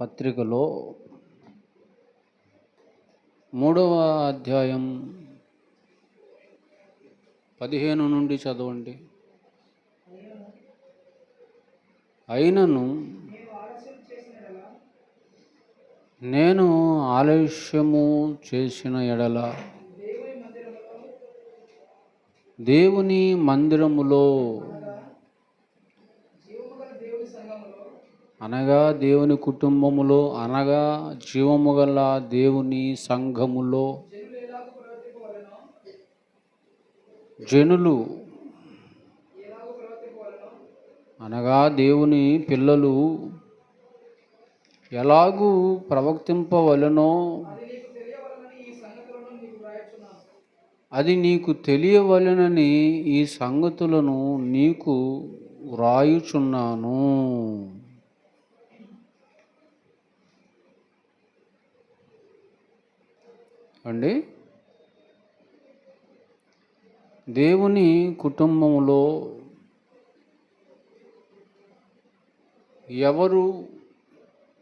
పత్రికలో మూడవ అధ్యాయం పదిహేను నుండి చదవండి. అయినను నేను ఆలస్యము చేసిన ఎడల దేవుని మందిరములో అనగా దేవుని కుటుంబములో అనగా జీవము గల దేవుని సంఘములో. జనులు అనగా దేవుని పిల్లలు ఎలాగూ ప్రవర్తింపవలనో అది నీకు తెలియవలెనని ఈ సంగతులను నీకు వ్రాయుచున్నాను. అండి? దేవుని కుటుంబంలో ఎవరు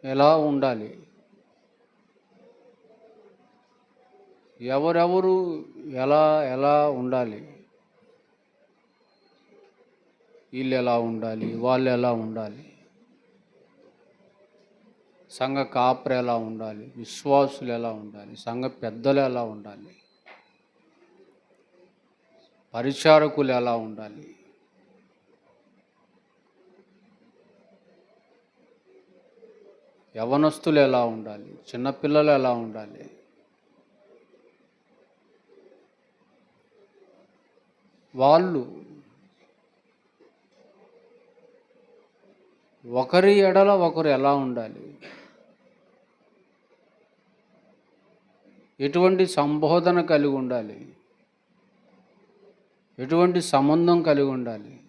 ఎలా ఉండాలి? ఎవరెవరు ఎలా ఎలా ఉండాలి? వీళ్ళు ఎలా ఉండాలి? వాళ్ళు ఎలా ఉండాలి? సంఘ కాపరి ఎలా ఉండాలి? విశ్వాసులు ఎలా ఉండాలి? సంఘ పెద్దలు ఎలా ఉండాలి? పరిచారకులు ఎలా ఉండాలి? యవనస్తులు ఎలా ఉండాలి? చిన్నపిల్లలు ఎలా ఉండాలి? వాళ్ళు ఒకరి ఎడల ఒకరు ఎలా ఉండాలి? ఎటువంటి సంబోధన కలిగి ఉండాలి? ఎటువంటి సంబంధం కలిగి ఉండాలి?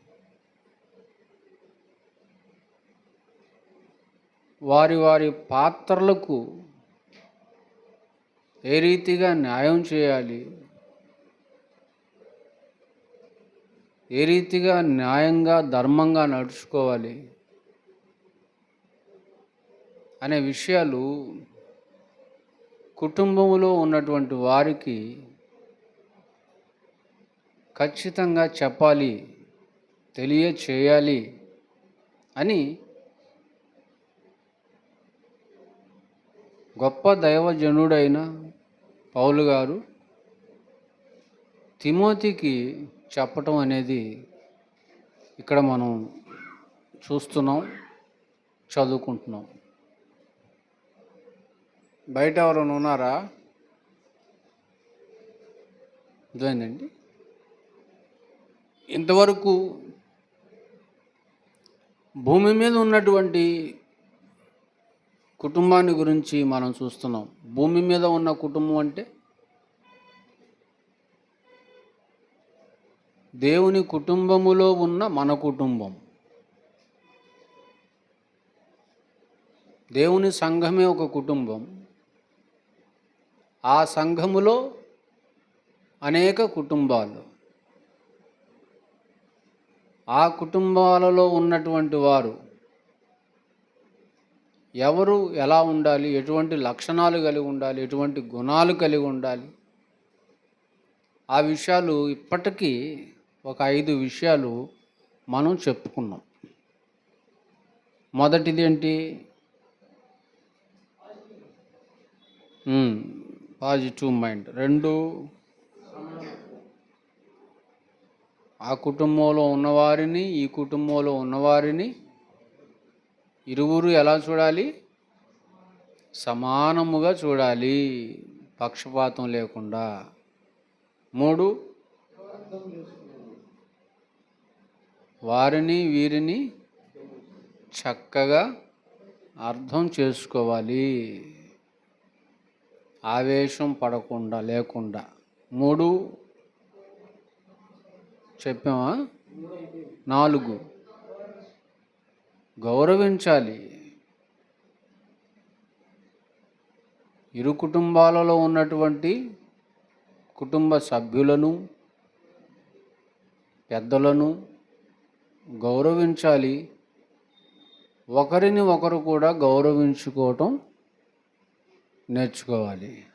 వారి వారి పాత్రలకు ఏ రీతిగా న్యాయం చేయాలి? ఏ రీతిగా న్యాయంగా ధర్మంగా నడుచుకోవాలి? అనే విషయాలు కుటుంబంలో ఉన్నటువంటి వారికి ఖచ్చితంగా చెప్పాలి తెలియచేయాలి అని గొప్ప దైవజనుడైన పౌలు గారు తిమోతికి చెప్పటం అనేది ఇక్కడ మనం చూస్తున్నాం చదువుకుంటున్నాం. బయట ఎవరైనా ఉన్నారా ఇదేందండి ఇంతవరకు భూమి మీద ఉన్నటువంటి కుటుంబాన్ని గురించి మనం చూస్తున్నాం. భూమి మీద ఉన్న కుటుంబం అంటే దేవుని కుటుంబములో ఉన్న మన కుటుంబం. దేవుని సంఘమే ఒక కుటుంబం. ఆ సంఘములో అనేక కుటుంబాలు. ఆ కుటుంబాలలో ఉన్నటువంటి వారు ఎవరు ఎలా ఉండాలి ఎటువంటి లక్షణాలు కలిగి ఉండాలి ఎటువంటి గుణాలు కలిగి ఉండాలి? ఆ విషయాలు ఇప్పటికీ ఒక ఐదు విషయాలు మనం చెప్పుకున్నాం. మొదటిది ఏంటి? Positive mind. రెండు ఆ కుటుంబంలో ఉన్నవారిని ఈ కుటుంబంలో ఉన్నవారిని ఇరువురు ఎలా చూడాలి? సమానముగా చూడాలి. పక్షపాతం లేకుండా. మూడు వారిని వీరిని చక్కగా అర్థం చేసుకోవాలి. ఆవేశం పడకుండా లేకుండా. మూడు చెప్పామా? నాలుగు. గౌరవించాలి. ఇరు కుటుంబాలలో ఉన్నటువంటి కుటుంబ సభ్యులను పెద్దలను గౌరవించాలి. ఒకరిని ఒకరు కూడా గౌరవించుకోవటం నేర్చుకోవాలి.